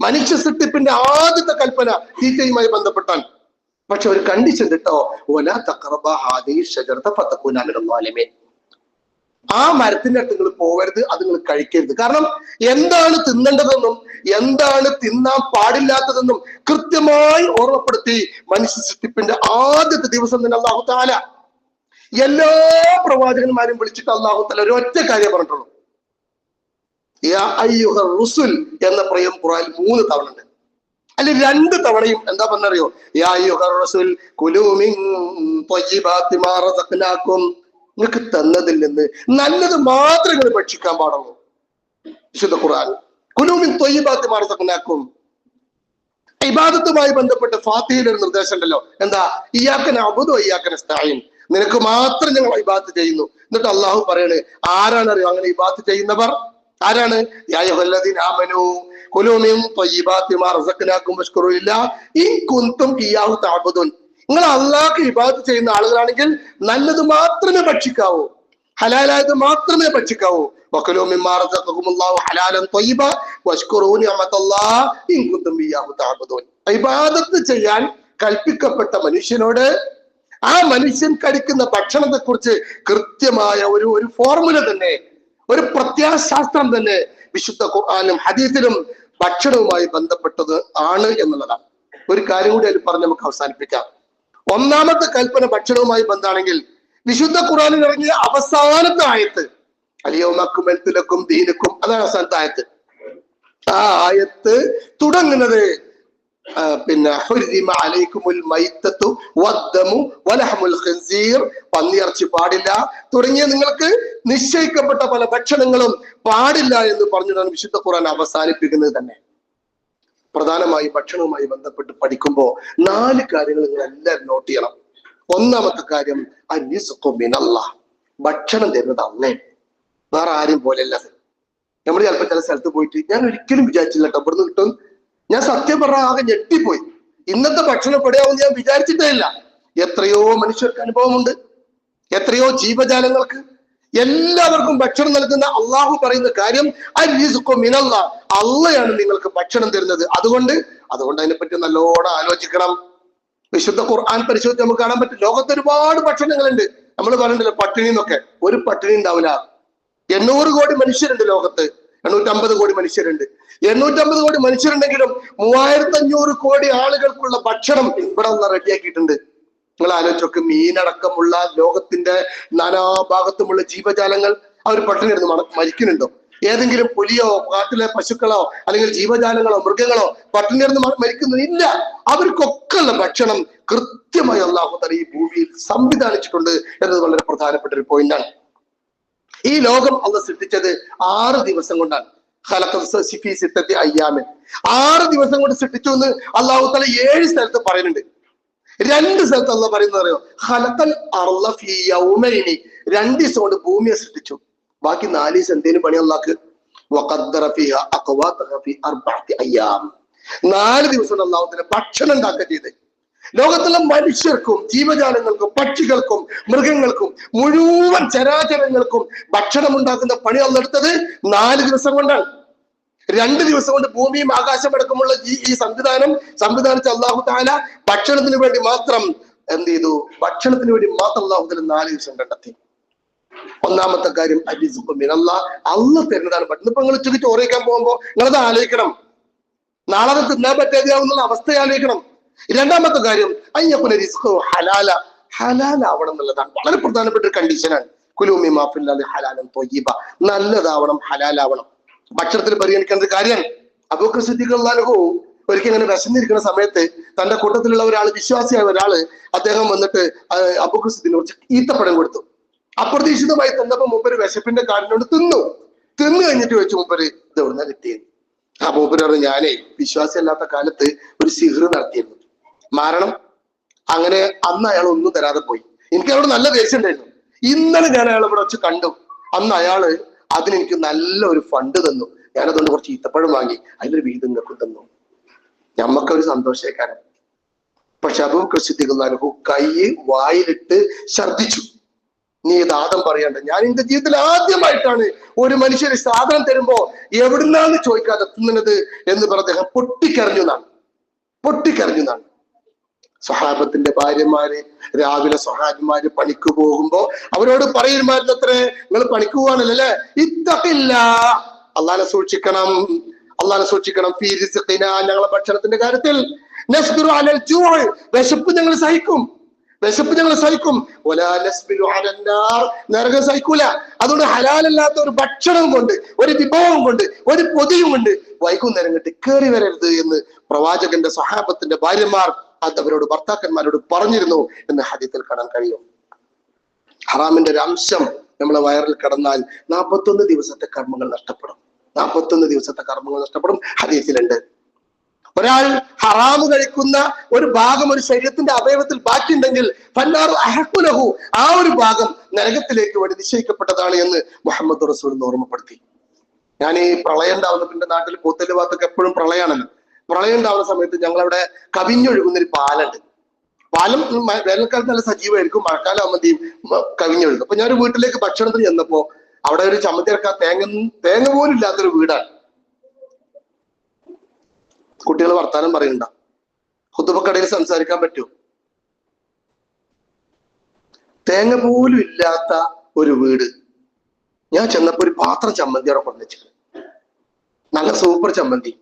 മനുഷ്യ സൃഷ്ടിപ്പിന്റെ ആദ്യത്തെ കൽപ്പന തീറ്റയുമായി ബന്ധപ്പെട്ടാണ് പക്ഷെ ഒരു കണ്ടീഷൻ കിട്ടോ ഒല തക്കറബ ഹാദി ഷജർത്ത ഫത്തക്കൂനാമിനെ ആ മരത്തിന്റെ അടുത്ത് നിങ്ങൾ പോകരുത് അത് നിങ്ങൾ കഴിക്കരുത്. കാരണം എന്താണ് തിന്നേണ്ടതെന്നും എന്താണ് തിന്നാൻ പാടില്ലാത്തതെന്നും കൃത്യമായി ഓർമ്മപ്പെടുത്തി മനുഷ്യ സൃഷ്ടിപ്പിന്റെ ആദ്യത്തെ ദിവസം തന്നെ അള്ളാഹു താല എല്ലാ പ്രവാചകന്മാരും വിളിച്ചിട്ട് അള്ളാഹു താല ഒറ്റ കാര്യം പറഞ്ഞിട്ടുള്ളൂ. റുസുൽ എന്ന പ്രയം ഖുറാനിൽ മൂന്ന് തവണ ഉണ്ട്. അല്ലെ രണ്ട് തവണയും എന്താ പറഞ്ഞറിയോ? യാ കുലൂമിക്കും നിങ്ങൾക്ക് തന്നതിൽ നിന്ന് നല്ലത് മാത്രം നിങ്ങൾ ഭക്ഷിക്കാൻ പാടുള്ളൂ. വിശുദ്ധ ഖുർആൻ. കുലൂമിൻ മിൻ മാറത്തക്കനാക്കും ഇബാദത്തുമായി ബന്ധപ്പെട്ട് ഫാത്തിയിൽ ഒരു നിർദ്ദേശം ഉണ്ടല്ലോ. എന്താ? ഇയാക്കൻ അബുദു ഇയാക്കൻ സ്ഥായി നിനക്ക് മാത്രം ഞങ്ങൾ ഇബാത്ത് ചെയ്യുന്നു. എന്നിട്ട് അള്ളാഹു പറയണ് ആരാണറിയോ അങ്ങനെ ഇബാത്ത് ചെയ്യുന്നവർ? ആരാണ്? നിങ്ങൾ അള്ളാഹ് ഇബാദത്ത് ചെയ്യുന്ന ആളുകളാണെങ്കിൽ നല്ലത് മാത്രമേ ഭക്ഷിക്കാവൂ. ഹലാലായത് മാത്രമേ ഭക്ഷിക്കാവൂ. ഇബാദത്ത് ചെയ്യാൻ കൽപ്പിക്കപ്പെട്ട മനുഷ്യനോട് ആ മനുഷ്യൻ കഴിക്കുന്ന ഭക്ഷണത്തെ കുറിച്ച് കൃത്യമായ ഒരു ഒരു ഫോർമുല തന്നെ ഒരു പ്രത്യാശാസ്ത്രം തന്നെ വിശുദ്ധ ഖുർആാനും ഹദീസിലും ഭക്ഷണവുമായി ബന്ധപ്പെട്ടത് ആണ് എന്നുള്ളതാണ്. ഒരു കാര്യം കൂടി അതിൽ പറഞ്ഞ് നമുക്ക് അവസാനിപ്പിക്കാം. ഒന്നാമത്തെ കൽപ്പന ഭക്ഷണവുമായി ബന്ധാണെങ്കിൽ വിശുദ്ധ ഖുർആാനിൽ ഇറങ്ങിയ അവസാനത്തെ ആയത്ത് അലിയോമക്കും എൽത്തിലക്കും ദീനക്കും അതാണ് അവസാനത്തെ ആയത്ത്. ആ ആയത്ത് തുടങ്ങുന്നത് പിന്നെ പന്നിയിറച്ചി പാടില്ല. തുടങ്ങിയ നിങ്ങൾക്ക് നിശ്ചയിക്കപ്പെട്ട പല ഭക്ഷണങ്ങളും പാടില്ല എന്ന് പറഞ്ഞിട്ടാണ് വിശുദ്ധ ഖുറാൻ അവസാനിപ്പിക്കുന്നത് തന്നെ. പ്രധാനമായി ഭക്ഷണവുമായി ബന്ധപ്പെട്ട് പഠിക്കുമ്പോൾ നാല് കാര്യങ്ങൾ നിങ്ങൾ എല്ലാവരും നോട്ട് ചെയ്യണം. ഒന്നാമത്തെ കാര്യം അരിസുഖു മിനല്ലാഹ്. ഭക്ഷണം തരുന്നത് അന്നേ വേറെ ആരും പോലെയല്ല അത്. നമ്മൾ ചിലപ്പോൾ ചില സ്ഥലത്ത് പോയിട്ട് ഞാൻ ഒരിക്കലും വിചാരിച്ചില്ല കേട്ടോ. ഇവിടുന്ന് കിട്ടും ഞാൻ സത്യം പറഞ്ഞ ആകെ ഞെട്ടിപ്പോയി. ഇന്നത്തെ ഭക്ഷണം പെടുകയാവും ഞാൻ വിചാരിച്ചിട്ടേ ഇല്ല. എത്രയോ മനുഷ്യർക്ക് അനുഭവമുണ്ട്. എത്രയോ ജീവജാലങ്ങൾക്ക് എല്ലാവർക്കും ഭക്ഷണം നൽകുന്ന അള്ളാഹു പറയുന്ന കാര്യം അരിസുക്കോ മിനല്ല. അള്ളയാണ് നിങ്ങൾക്ക് ഭക്ഷണം തരുന്നത്. അതുകൊണ്ട് അതുകൊണ്ട് അതിനെപ്പറ്റി നല്ലോണം ആലോചിക്കണം. വിശുദ്ധ ഖുർആൻ പരിശോധിച്ച് നമുക്ക് കാണാൻ പറ്റും. ലോകത്ത് ഒരുപാട് ഭക്ഷണങ്ങളുണ്ട്. നമ്മൾ പറഞ്ഞിട്ടില്ല പട്ടിണി എന്നൊക്കെ. ഒരു പട്ടിണി ഉണ്ടാവില്ല. എണ്ണൂറ് കോടി മനുഷ്യരുണ്ട് ലോകത്ത്. എണ്ണൂറ്റമ്പത് കോടി മനുഷ്യരുണ്ട്. എണ്ണൂറ്റമ്പത് കോടി മനുഷ്യരുണ്ടെങ്കിലും മൂവായിരത്തി അഞ്ഞൂറ് കോടി ആളുകൾക്കുള്ള ഭക്ഷണം ഇവിടെ ഒന്ന് റെഡിയാക്കിയിട്ടുണ്ട്. നിങ്ങൾ ആലോചിച്ചൊക്കെ മീനടക്കമുള്ള ലോകത്തിന്റെ നാനാഭാഗത്തുമുള്ള ജീവജാലങ്ങൾ അവർ പട്ടിണി മരിക്കുന്നുണ്ടോ? ഏതെങ്കിലും പുലിയോ കാട്ടിലെ പശുക്കളോ അല്ലെങ്കിൽ ജീവജാലങ്ങളോ മൃഗങ്ങളോ പട്ടിണി കിടന്ന് അവർക്കൊക്കെ ഉള്ള ഭക്ഷണം കൃത്യമായി അള്ളാഹു തല ഈ ഭൂമിയിൽ സംവിധാനിച്ചിട്ടുണ്ട് എന്നത് വളരെ പ്രധാനപ്പെട്ട ഒരു പോയിന്റാണ് ഈ ലോകം അന്ന് സൃഷ്ടിച്ചത് ആറ് ദിവസം കൊണ്ടാണ്. ആറ് ദിവസം കൊണ്ട് സൃഷ്ടിച്ചു എന്ന് അള്ളാഹു തല ഏഴ് സ്ഥലത്ത് പറയുന്നുണ്ട്. രണ്ട് സ്ഥലത്ത് അള്ള പറയുന്നത് അറിയോ? അർള ഫീ രണ്ട് ദിവസം കൊണ്ട് ഭൂമിയെ സൃഷ്ടിച്ചു. ബാക്കി നാല് ദിവസം എന്തേലും പണി അള്ളാക്ക് നാല് ദിവസം അള്ളാഹു തല ഭക്ഷണം ഉണ്ടാക്കുക ചെയ്ത്. ലോകത്തുള്ള മനുഷ്യർക്കും ജീവജാലങ്ങൾക്കും പക്ഷികൾക്കും മൃഗങ്ങൾക്കും മുഴുവൻ ചരാചരങ്ങൾക്കും ഭക്ഷണം ഉണ്ടാക്കുന്ന പണി അന്നെടുത്തത് നാല് ദിവസം കൊണ്ടാണ്. രണ്ട് ദിവസം കൊണ്ട് ഭൂമിയും ആകാശം അടക്കമുള്ള ഈ സംവിധാനം സംവിധാനിച്ച അള്ളാഹു താല ഭക്ഷണത്തിന് വേണ്ടി മാത്രം എന്ത് ചെയ്തു? ഭക്ഷണത്തിന് വേണ്ടി മാത്രം അള്ളാഹു താല നാല് ദിവസം കണ്ടെത്തി. ഒന്നാമത്തെ കാര്യം അരിസുഖമിൻ അല്ല അന്ന് തരുന്നതാണ്. ഭക്ഷണം ഇപ്പൊ നിങ്ങൾ ഉച്ചയ്ക്ക് ചോറ് കഴിക്കാൻ പോകുമ്പോ നിങ്ങളത് ആലോചിക്കണം. നാളെ അത് തിന്നാൻ പറ്റാതെയാവുന്ന അവസ്ഥ ആലോചിക്കണം. രണ്ടാമത്തെ കാര്യം അയ്യപ്പന റിസ്ക് ഹലാല. ഹലാലാവണം എന്നുള്ളതാണ്. വളരെ പ്രധാനപ്പെട്ട ഒരു കണ്ടീഷനാണ് കുലൂമി മാഫില്ലാതെ ഹലാലം തൊയ്യബ. നല്ലതാവണം ഹലാലാവണം. ഭക്ഷണത്തിൽ പരിഗണിക്കേണ്ട കാര്യമാണ് അബൂക്കർ സിദ്ദീഖ് അള്ളാഹു ഒരിക്കൽ ഇങ്ങനെ വിശന്നിരിക്കുന്ന സമയത്ത് തന്റെ കൂട്ടത്തിലുള്ള ഒരാൾ വിശ്വാസിയായ ഒരാൾ അദ്ദേഹം വന്നിട്ട് അബൂക്കർ സിദ്ദീഖിനെ കുറിച്ച് ഈത്തപ്പഴം കൊടുത്തു. അപ്രതീക്ഷിതമായി തന്നപ്പോ മൂപ്പര് വിശപ്പിന്റെ കാടിനോട് തിന്നു. തിന്നു കഴിഞ്ഞിട്ട് വെച്ച് മൂപ്പര് ഇത് എവിടുന്ന കിട്ടിയത്? ആ മൂപ്പര് പറഞ്ഞു ഞാനേ വിശ്വാസമില്ലാത്ത കാലത്ത് ഒരു സിഹർ നടത്തിയിരുന്നു. മാരണം അങ്ങനെ അന്ന് അയാൾ ഒന്നും തരാതെ പോയി. എനിക്ക് അയാളോട് നല്ല ദേഷ്യം ഉണ്ടായിരുന്നു. ഇന്നലെ ഞാൻ അയാളെ ഇവിടെ വെച്ച് കണ്ടു. അന്ന് അയാൾ അതിനെനിക്ക് നല്ല ഒരു ഫണ്ട് തന്നു. ഞാനതുകൊണ്ട് കുറച്ച് ഈത്തപ്പഴം വാങ്ങി. അതിലൊരു വീട് നിങ്ങൾക്ക് തന്നു. ഞമ്മക്കൊരു സന്തോഷേക്കാരൻ പക്ഷെ അതും കൃഷിത്തിക്കുന്നു കൈ വായിലിട്ട് ഛർദിച്ചു നീ ദാതം പറയണ്ട. ഞാൻ എന്റെ ജീവിതത്തിൽ ആദ്യമായിട്ടാണ് ഒരു മനുഷ്യന് സാധനം തരുമ്പോ എവിടുന്നാന്ന് ചോദിക്കാതെ എത്തുന്നത് എന്ന് പറഞ്ഞ അദ്ദേഹം പൊട്ടിക്കറിഞ്ഞു എന്നാണ്. പൊട്ടിക്കറിഞ്ഞു എന്നാണ്. സഹാബത്തിന്റെ ഭാര്യമാര് രാവിലെ സഹാബിമാര് പണിക്ക് പോകുമ്പോ അവരോട് പറയുമായിരുന്നു അത്രേ നിങ്ങൾ പണിക്ക് പോവാണല്ലോ? അല്ലെ ഇത്തക്കില്ല അള്ളാനെ സൂക്ഷിക്കണം. അള്ളാനെ സൂക്ഷിക്കണം ഞങ്ങളെ ഭക്ഷണത്തിന്റെ കാര്യത്തിൽ. വിശപ്പ് ഞങ്ങൾ സഹിക്കും. വിശപ്പ് ഞങ്ങൾ സഹിക്കും. സഹിക്കൂല. അതുകൊണ്ട് ഹലാലല്ലാത്ത ഒരു ഭക്ഷണം കൊണ്ട് ഒരു വിഭവം കൊണ്ട് ഒരു പൊതിയും കൊണ്ട് വൈകുന്നേരം കിട്ടി കയറി വരരുത് എന്ന് പ്രവാചകന്റെ സഹാബത്തിന്റെ ഭാര്യമാർ അത് അവരോട് ഭർത്താക്കന്മാരോട് പറഞ്ഞിരുന്നു എന്ന് ഹദീത്തിൽ കാണാൻ കഴിയും. ഹറാമിന്റെ ഒരു അംശം നമ്മളെ വയറിൽ കടന്നാൽ നാൽപ്പത്തൊന്ന് ദിവസത്തെ കർമ്മങ്ങൾ നഷ്ടപ്പെടും. നാൽപ്പത്തൊന്ന് ദിവസത്തെ കർമ്മങ്ങൾ നഷ്ടപ്പെടും. ഹദീസിലുണ്ട്. ഒരാൾ ഹറാമ് കഴിക്കുന്ന ഒരു ഭാഗം ഒരു ശരീരത്തിന്റെ അവയവത്തിൽ ബാക്കിയുണ്ടെങ്കിൽ പന്നാറു അഹക്കുലഹു ആ ഒരു ഭാഗം നരകത്തിലേക്ക് വഴി നിശ്ചയിക്കപ്പെട്ടതാണ് എന്ന് മുഹമ്മദ് റസൂൽ ഓർമ്മപ്പെടുത്തി. ഞാൻ ഈ പ്രളയം ഉണ്ടാവുന്ന പിന്നെ നാട്ടിൽ കൂത്തലുവാത്തൊക്കെ എപ്പോഴും പ്രളയമാണല്ലോ പ്രളയം ഉണ്ടാവുന്ന സമയത്ത് ഞങ്ങളവിടെ കവിഞ്ഞൊഴുകുന്ന ഒരു പാലുണ്ട്. പാലം വേനൽക്കാലത്ത് നല്ല സജീവമായിരിക്കും. മഴക്കാലം ആകുമ്പോഴത്തേക്കും കവിഞ്ഞൊഴുകും. അപ്പൊ ഞാനൊരു വീട്ടിലേക്ക് ഭക്ഷണത്തിന് ചെന്നപ്പോ അവിടെ ഒരു ചമ്മന്തി ഇറക്കാൻ തേങ്ങ തേങ്ങ പോലും ഇല്ലാത്തൊരു വീടാണ്. കുട്ടികൾ വർത്താനം പറയണ്ട കുത്തുബക്കടയിൽ സംസാരിക്കാൻ പറ്റുമോ? തേങ്ങ പോലും ഇല്ലാത്ത ഒരു വീട്. ഞാൻ ചെന്നപ്പോ ഒരു പാത്രം ചമ്മന്തി അവിടെ കൊണ്ടുവച്ചു നല്ല സൂപ്പർ ചമ്മന്തി.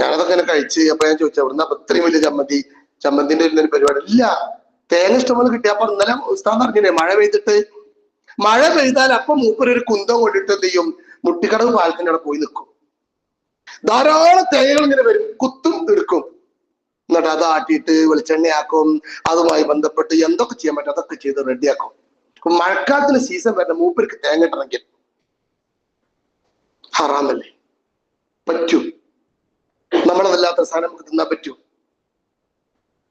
ഞാനതൊക്കെ ഇങ്ങനെ കഴിച്ച് അപ്പൊ ഞാൻ ചോദിച്ചു അവിടുന്ന് അപ്പൊ ഇത്രയും വലിയ ചമ്മന്തി ചമ്മന്തിന്റെ ഒരു പരിപാടി ഇല്ല. തേങ്ങ ഇഷ്ടംപോലെ കിട്ടിയപ്പോ ഇന്നലെ ഉസ്താദ് അറിഞ്ഞില്ലേ മഴ പെയ്തിട്ട് മഴ പെയ്താൽ അപ്പൊ മൂപ്പർ ഒരു കുന്തം കൊണ്ടിട്ട് എന്ത് ചെയ്യും? മുട്ടിക്കടവ് പാലത്തിന്റെ അവിടെ പോയി നിൽക്കും ധാരാളം തേങ്ങകൾ ഇങ്ങനെ വരും. കുത്തും എടുക്കും. എന്നിട്ട് അത് ആട്ടിയിട്ട് വെളിച്ചെണ്ണയാക്കും. അതുമായി ബന്ധപ്പെട്ട് എന്തൊക്കെ ചെയ്യാൻ പറ്റും അതൊക്കെ ചെയ്ത് റെഡിയാക്കും. അപ്പൊ മഴക്കാലത്തിന് സീസൺ വരുന്ന മൂപ്പർക്ക് തേങ്ങ ഇട്ടണമെങ്കിൽ ഹറാമല്ലേ? പറ്റൂ. നമ്മളതല്ലാത്ത സാധനം നമുക്ക് തിന്നാൻ പറ്റൂ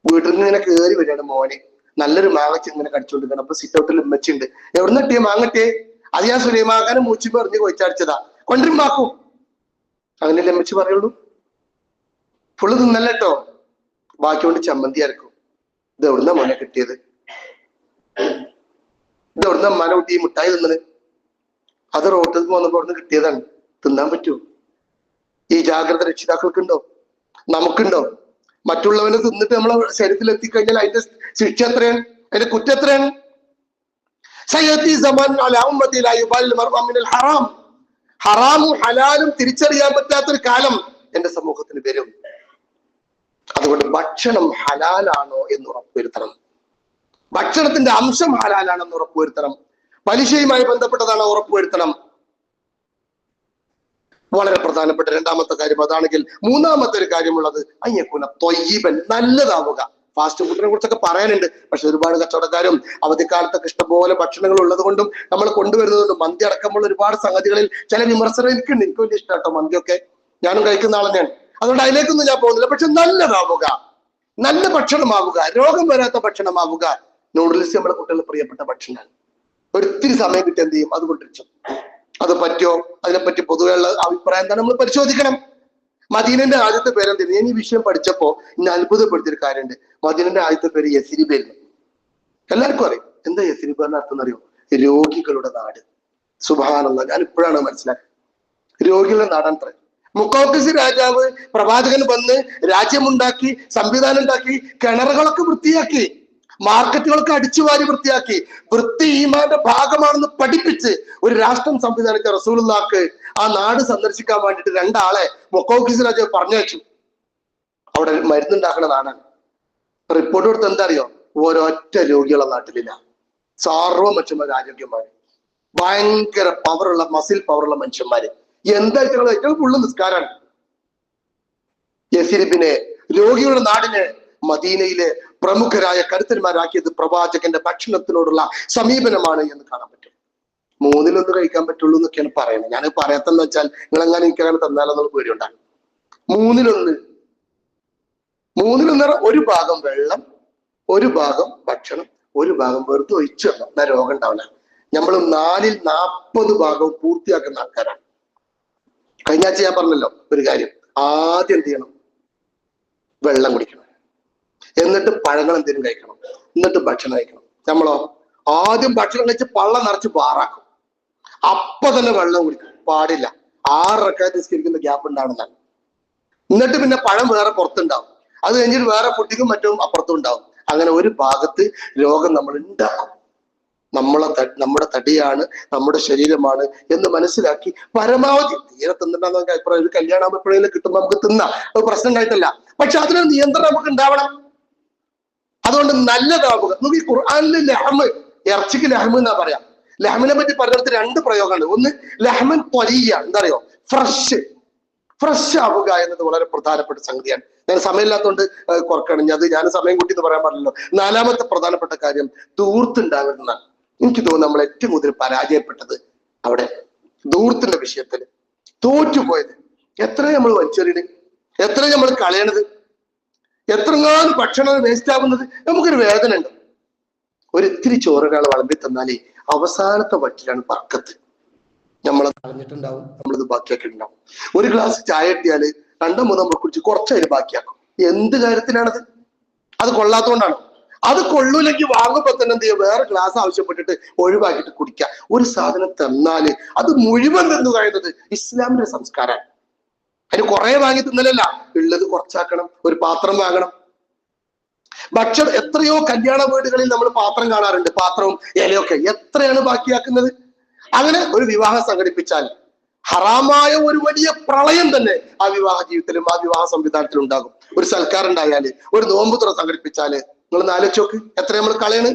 വീട്ടിൽ നിന്ന് ഇങ്ങനെ കയറി വരികയാണ് മോനെ. നല്ലൊരു മാങ്ങ ഇങ്ങനെ കടിച്ചുകൊണ്ടിരിക്കണം അപ്പൊ സിറ്റ് ഔട്ടിൽ ഉമ്മച്ചുണ്ട് എവിടെ കിട്ടിയ മാങ്ങട്ടെ അത് ഞാൻ സുലൈമാക്കാനും മൂച്ചി പറഞ്ഞ് കൊയിച്ചടിച്ചതാ. കൊണ്ടും മാക്കും. അങ്ങനെയല്ലേ അമ്മച്ചി പറയുള്ളൂ? ഫുള്ള് തിന്നല്ലോ ബാക്കി കൊണ്ട് ചമ്മന്തി അരക്കും. ഇത് എവിടുന്ന മോനെ കിട്ടിയത്? ഇത് എവിടുന്ന അമ്മാനെ കുട്ടി ഈ മുട്ടായി തിന്നത് അത് റോട്ടിൽ പോന്നപ്പോ അവിടുന്ന് കിട്ടിയതാണ്. തിന്നാൻ പറ്റുമോ? ഈ ജാഗ്രത രക്ഷിതാക്കൾക്കുണ്ടോ? നമുക്കുണ്ടോ? മറ്റുള്ളവനെ തിന്നിട്ട് നമ്മളെ ശരീരത്തിൽ എത്തിക്കഴിഞ്ഞാൽ അതിന്റെ ശിക്ഷ എത്രയാണ്? അതിന്റെ കുറ്റം എത്രയാണ്? സയ്യത്തി ഹറാം. ഹറാമും ഹലാലും തിരിച്ചറിയാൻ പറ്റാത്തൊരു കാലം എന്റെ സമൂഹത്തിന് വരും. അതുകൊണ്ട് ഭക്ഷണം ഹലാലാണോ എന്ന് ഉറപ്പുവരുത്തണം. ഭക്ഷണത്തിന്റെ അംശം ഹലാലാണെന്ന് ഉറപ്പുവരുത്തണം. പലിശയുമായി ബന്ധപ്പെട്ടതാണ് ഉറപ്പുവരുത്തണം. വളരെ പ്രധാനപ്പെട്ട രണ്ടാമത്തെ കാര്യം അതാണെങ്കിൽ മൂന്നാമത്തെ ഒരു കാര്യമുള്ളത് അയ്യക്കുന തൊയ്യീബൻ നല്ലതാവുക. ഫാസ്റ്റ് ഫുഡിനെ കുറിച്ചൊക്കെ പറയാനുണ്ട്. പക്ഷെ ഒരുപാട് കച്ചവടക്കാരും അവധിക്കാലത്തൊക്കെ ഇഷ്ടംപോലെ ഭക്ഷണങ്ങൾ ഉള്ളത് കൊണ്ടും നമ്മൾ കൊണ്ടുവരുന്നതുകൊണ്ടും മന്തി അടക്കമുള്ള ഒരുപാട് സംഗതികളിൽ ചില വിമർശനം എനിക്കുണ്ട്. എനിക്ക് വലിയ ഇഷ്ടമാട്ടോ മന്തിയൊക്കെ. ഞാനും കഴിക്കുന്ന ആൾ തന്നെയാണ്. അതുകൊണ്ട് അതിലേക്കൊന്നും ഞാൻ പോകുന്നില്ല. പക്ഷെ നല്ലതാവുക. നല്ല ഭക്ഷണമാവുക. രോഗം വരാത്ത ഭക്ഷണമാവുക. നൂഡിൽസ് നമ്മുടെ കുട്ടികളുടെ പ്രിയപ്പെട്ട ഭക്ഷണമാണ്. ഒരിത്തിരി സമയം കിട്ടി എന്ത് ചെയ്യും? അതുകൊണ്ട് അത് പറ്റിയോ അതിനെപ്പറ്റി പൊതുവെയുള്ള അഭിപ്രായം എന്താണ് നമ്മൾ പരിശോധിക്കണം. മദീനന്റെ ആദ്യത്തെ പേരെന്തായിരുന്നു ഞാൻ ഈ വിഷയം പഠിച്ചപ്പോ ഇന്ന് അത്ഭുതപ്പെടുത്തിയൊരു കാര്യമുണ്ട്. മദീനന്റെ ആദ്യത്തെ പേര് യസിരിബ് എല്ലാവർക്കും അറിയാം. എന്താ യസിരിബ് അർത്ഥം അറിയോ രോഗികളുടെ നാട്. സുഭാനുള്ള ഞാൻ ഇപ്പോഴാണ് മനസ്സിലാക്കുന്നത് രോഗികളുടെ നാടാണത്രേ മുക്കോക്കസ് രാജാവ് പ്രവാചകൻ വന്ന് രാജ്യമുണ്ടാക്കി സംവിധാനം ഉണ്ടാക്കി കിണറുകളൊക്കെ വൃത്തിയാക്കി. മാർക്കറ്റുകളൊക്കെ അടിച്ചുവാരി വൃത്തിയാക്കി. വൃത്തി ഈമാന്റെ ഭാഗമാണെന്ന് പഠിപ്പിച്ച് ഒരു രാഷ്ട്രം സംവിധാനിച്ച റസൂലുള്ളാക്ക് ആ നാട് സന്ദർശിക്കാൻ വേണ്ടിയിട്ട് രണ്ടാളെ മൊക്കോക്കിസ് രാജ പറഞ്ഞു അവിടെ മരുന്നുണ്ടാക്കുന്ന നാടാണ്. റിപ്പോർട്ട് കൊടുത്ത് എന്താ അറിയോ ഒരൊറ്റ രോഗികളെ നാട്ടിലില്ല. സാർവ മനുഷ്യന്മാർ ആരോഗ്യന്മാര് ഭയങ്കര പവറുള്ള മസിൽ പവറുള്ള മനുഷ്യന്മാര്. എന്താ ഏറ്റവും ഫുള്ള് നിസ്കാരാണ്. യസിരിബിനെ രോഗികളുടെ നാടിന് മദീനയിലെ പ്രമുഖരായ കരുത്തന്മാരാക്കിയത് പ്രവാചകന്റെ ഭക്ഷണത്തിനോടുള്ള സമീപനമാണ് എന്ന് കാണാൻ പറ്റും. മൂന്നിലൊന്ന് കഴിക്കാൻ പറ്റുള്ളൂ എന്നൊക്കെയാണ് പറയുന്നത്. ഞാൻ പറയാത്തെന്ന് വെച്ചാൽ നിങ്ങൾ അങ്ങനെ എനിക്ക് അങ്ങനെ തന്നാലെന്നുള്ള പേടി ഉണ്ടാകും. മൂന്നിലൊന്ന്. മൂന്നിലൊന്ന് ഒരു ഭാഗം വെള്ളം ഒരു ഭാഗം ഭക്ഷണം ഒരു ഭാഗം വെറുതെ ഒഴിച്ചു എന്നാ രോഗം ഉണ്ടാവില്ല. നമ്മൾ നാലിൽ നാൽപ്പത് ഭാഗവും പൂർത്തിയാക്കുന്ന ആൾക്കാരാണ്. കഴിഞ്ഞാഴ്ച ഞാൻ പറഞ്ഞല്ലോ ഒരു കാര്യം. ആദ്യം എന്ത് ചെയ്യണം? വെള്ളം കുടിക്കണം. എന്നിട്ട് പഴങ്ങൾ എന്തെങ്കിലും കഴിക്കണം. എന്നിട്ട് ഭക്ഷണം കഴിക്കണം. നമ്മളോ? ആദ്യം ഭക്ഷണം കഴിച്ച് പള്ളം നിറച്ച് പാറാക്കും. അപ്പൊ തന്നെ വെള്ളം കുടിക്കും. പാടില്ല. ആറൊക്കെ നിസ്കരിക്കുന്ന ഗ്യാപ്പ് ഉണ്ടാവുന്നതാണ് എന്നിട്ട് പിന്നെ പഴം വേറെ പുറത്തുണ്ടാവും. അത് കഴിഞ്ഞിട്ട് വേറെ കുട്ടിക്കും മറ്റും അപ്പുറത്തും ഉണ്ടാവും. അങ്ങനെ ഒരു ഭാഗത്ത് രോഗം നമ്മൾ ഉണ്ടാക്കും. നമ്മളെ നമ്മുടെ തടിയാണ് നമ്മുടെ ശരീരമാണ് എന്ന് മനസ്സിലാക്കി പരമാവധി തീരെ നമുക്ക് അഭിപ്രായം. ഒരു കല്യാണം എപ്പോഴെങ്കിലും കിട്ടുമ്പോൾ നമുക്ക് തിന്നാം. അത് പ്രശ്നം ഉണ്ടായിട്ടല്ല. പക്ഷെ അതിനൊരു നിയന്ത്രണം നമുക്ക് ഉണ്ടാവണം. അതുകൊണ്ട് നല്ലതാവുക നമുക്ക് ഈ ഖുർആാനിൽ ലഹമ് ഇറച്ചിക്ക് ലഹമ് എന്നാ പറയാം? ലഹമിനെ പറ്റി പറഞ്ഞിടത്ത് രണ്ട് പ്രയോഗമുണ്ട് ഒന്ന് ലഹമൻ പൊലിയ എന്താ അറിയോ ഫ്രഷ്. ഫ്രഷ് ആവുക എന്നത് വളരെ പ്രധാനപ്പെട്ട സംഗതിയാണ്. ഞാൻ സമയമില്ലാത്തതുകൊണ്ട് കുറക്കണം അത് ഞാൻ സമയം കൂട്ടി എന്ന് പറയാൻ പാടില്ലല്ലോ. നാലാമത്തെ പ്രധാനപ്പെട്ട കാര്യം ദൂർത്തുണ്ടാകുന്ന എനിക്ക് തോന്നുന്നു നമ്മൾ ഏറ്റവും കൂടുതൽ പരാജയപ്പെട്ടത് അവിടെ. ദൂർത്തിന്റെ വിഷയത്തിൽ തോറ്റുപോയത്. എത്ര നമ്മൾ വലിച്ചെറിയണ്? എത്ര നമ്മൾ കളയണത്? എത്രങ്ങാനും ഭക്ഷണം വേസ്റ്റ് ആവുന്നത് നമുക്കൊരു വേദന ഉണ്ട്. ഒരിത്തിരി ചോറുകൾ വിളമ്പി തന്നാലേ അവസാനത്തെ വറ്റിലാണ് പറക്കത്ത് നമ്മളത് അറിഞ്ഞിട്ടുണ്ടാവും നമ്മളത് ബാക്കിയാക്കിയിട്ടുണ്ടാവും ഒരു ഗ്ലാസ് ചായ കിട്ടിയാൽ രണ്ടോ മൂന്നോ നമ്മൾ കുടിച്ച് കുറച്ചതിന് ബാക്കിയാക്കും. എന്ത് കാര്യത്തിലാണത് അത് കൊള്ളാത്തോണ്ടാണ്. അത് കൊള്ളൂലെങ്കിൽ വാങ്ങുമ്പോ തന്നെ എന്ത് ചെയ്യാം? വേറെ ഗ്ലാസ് ആവശ്യപ്പെട്ടിട്ട് ഒഴിവാക്കിയിട്ട് കുടിക്കുക ഒരു സാധനം തന്നാൽ അത് മുഴുവൻ തിന്നു കഴിയുന്നത് ഇസ്ലാമിന്റെ സംസ്കാരമാണ് അതിന് കുറെ വാങ്ങി തിന്നലല്ല. ഉള്ളത് കുറച്ചാക്കണം ഒരു പാത്രം വാങ്ങണം. ഭക്ഷണം എത്രയോ കല്യാണ വീടുകളിൽ നമ്മൾ പാത്രം കാണാറുണ്ട്. പാത്രവും ഇലയൊക്കെ. എത്രയാണ് ബാക്കിയാക്കുന്നത്? അങ്ങനെ ഒരു വിവാഹം സംഘടിപ്പിച്ചാൽ ഹറാമായ ഒരു വലിയ പ്രളയം തന്നെ ആ വിവാഹ ജീവിതത്തിലും ആ വിവാഹ സംവിധാനത്തിലും ഉണ്ടാകും. ഒരു സൽക്കാരം ഉണ്ടായാൽ ഒരു നോമ്പുതുറ സംഘടിപ്പിച്ചാൽ നിങ്ങൾ നാലോച്ചോക്ക് എത്ര നമ്മൾ കളയണ്?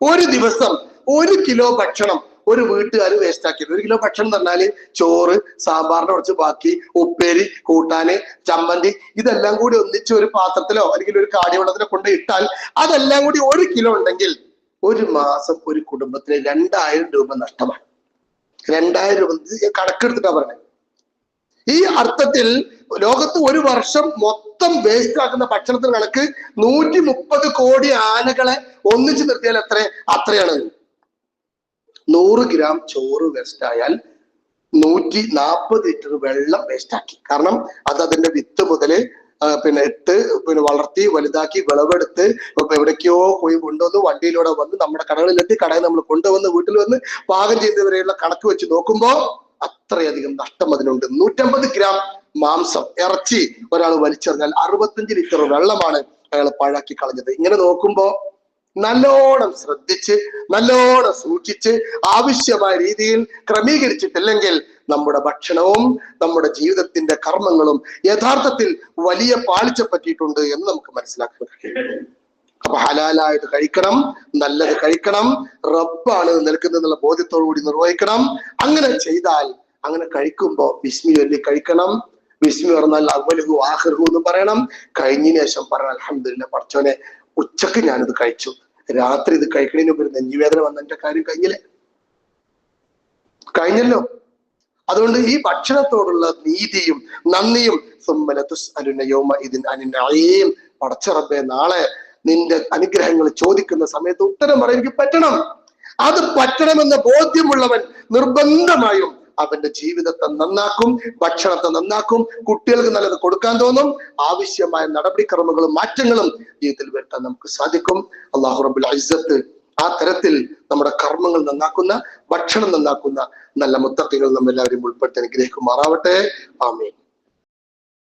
ഒരു ദിവസം ഒരു കിലോ ഭക്ഷണം ഒരു വീട്ടുകാർ വേസ്റ്റ് ആക്കി ഒരു കിലോ ഭക്ഷണം തന്നാൽ ചോറ് സാമ്പാറിന് കുറച്ച് ബാക്കി ഉപ്പേരി കൂട്ടാന് ചമ്മന്തി ഇതെല്ലാം കൂടി ഒന്നിച്ച് ഒരു പാത്രത്തിലോ അല്ലെങ്കിൽ ഒരു കാടിവെള്ളത്തിലോ കൊണ്ട് ഇട്ടാൽ അതെല്ലാം കൂടി ഒരു കിലോ ഉണ്ടെങ്കിൽ ഒരു മാസം ഒരു കുടുംബത്തിന് രണ്ടായിരം രൂപ നഷ്ടമാണ്. രണ്ടായിരം രൂപ കണക്കെടുത്തിട്ടാ പറഞ്ഞത്. ഈ അർത്ഥത്തിൽ ലോകത്ത് ഒരു വർഷം മൊത്തം വേസ്റ്റ് ആക്കുന്ന ഭക്ഷണത്തിന് കണക്ക് നൂറ്റി മുപ്പത് കോടി ആനകളെ ഒന്നിച്ചു നിർത്തിയാൽ എത്ര? അത്രയാണ്. നൂറ് ഗ്രാം ചോറ് വേസ്റ്റ് ആയാൽ നൂറ്റി നാൽപ്പത് ലിറ്റർ വെള്ളം വേസ്റ്റ് ആക്കി. കാരണം അത് അതിന്റെ വിത്ത് മുതൽ പിന്നെ ഇട്ട് പിന്നെ വളർത്തി വലുതാക്കി വിളവെടുത്ത് എവിടേക്കോ പോയി കൊണ്ടുവന്ന് വണ്ടിയിലൂടെ വന്ന് നമ്മുടെ കടകളിലെത്തി കടയിൽ നമ്മൾ കൊണ്ടുവന്ന് വീട്ടിൽ വന്ന് പാകം ചെയ്തവരെയുള്ള കണക്ക് വെച്ച് നോക്കുമ്പോ അത്രയധികം നഷ്ടം അതിനുണ്ട്. നൂറ്റമ്പത് ഗ്രാം മാംസം ഇറച്ചി ഒരാൾ വലിച്ചെറിഞ്ഞാൽ അറുപത്തഞ്ച് ലിറ്റർ വെള്ളമാണ് അയാൾ പാഴാക്കി കളഞ്ഞത്. ഇങ്ങനെ നോക്കുമ്പോ നല്ലോണം ശ്രദ്ധിച്ച് നല്ലോണം സൂക്ഷിച്ച് ആവശ്യമായ രീതിയിൽ ക്രമീകരിച്ചിട്ടില്ലെങ്കിൽ നമ്മുടെ ഭക്ഷണവും നമ്മുടെ ജീവിതത്തിന്റെ കർമ്മങ്ങളും യഥാർത്ഥത്തിൽ വലിയ പാളിച്ച പറ്റിയിട്ടുണ്ട് എന്ന് നമുക്ക് മനസ്സിലാക്കാൻ കഴിയും. അപ്പൊ ഹലാലായത് കഴിക്കണം നല്ലത് കഴിക്കണം റബ്ബാണ് നിൽക്കുന്നത് എന്നുള്ള ബോധ്യത്തോടു കൂടി നിർവഹിക്കണം. അങ്ങനെ ചെയ്താൽ അങ്ങനെ കഴിക്കുമ്പോൾ വിസ്മി ചൊല്ലി കഴിക്കണം. വിസ്മി പറഞ്ഞാൽ അവലുഹു ആഹ്ഹു എന്ന് പറയണം. കഴിഞ്ഞതിന് ശേഷം പറയണം അലഹമില്ല പഠിച്ചോനെ ഉച്ചയ്ക്ക് ഞാനിത് കഴിച്ചു. രാത്രി ഇത് കഴിക്കണതിന് ഒരു നെഞ്ചുവേദന വന്നതിന്റെ കാര്യം കഴിഞ്ഞില്ലേ? കഴിഞ്ഞല്ലോ. അതുകൊണ്ട് ഈ ഭക്ഷണത്തോടുള്ള നീതിയും നന്ദിയും അലുനയോമ ഇതിൻ അനിനയും പടച്ചറബെ നാളെ നിന്റെ അനുഗ്രഹങ്ങൾ ചോദിക്കുന്ന സമയത്ത് ഉത്തരം പറയാൻ എനിക്ക് പറ്റണം. അത് പറ്റണമെന്ന ബോധ്യമുള്ളവൻ നിർബന്ധമായും അവന്റെ ജീവിതത്തെ നന്നാക്കും ഭക്ഷണത്തെ നന്നാക്കും കുട്ടികൾക്ക് നല്ലത് കൊടുക്കാൻ തോന്നും ആവശ്യമായ നടപടിക്രമങ്ങളും മാറ്റങ്ങളും ജീവിതത്തിൽ വരുത്താൻ നമുക്ക് സാധിക്കും. അള്ളാഹു റബുൽ ഇസ്സത്ത് ആ തരത്തിൽ നമ്മുടെ കർമ്മങ്ങൾ നന്നാക്കുന്ന ഭക്ഷണം നന്നാക്കുന്ന നല്ല മുത്തക്കികൾ നമ്മെല്ലാവരും ഉൾപ്പെടുത്തി അനുഗ്രഹിക്കുമാറാവട്ടെ. ആമീൻ.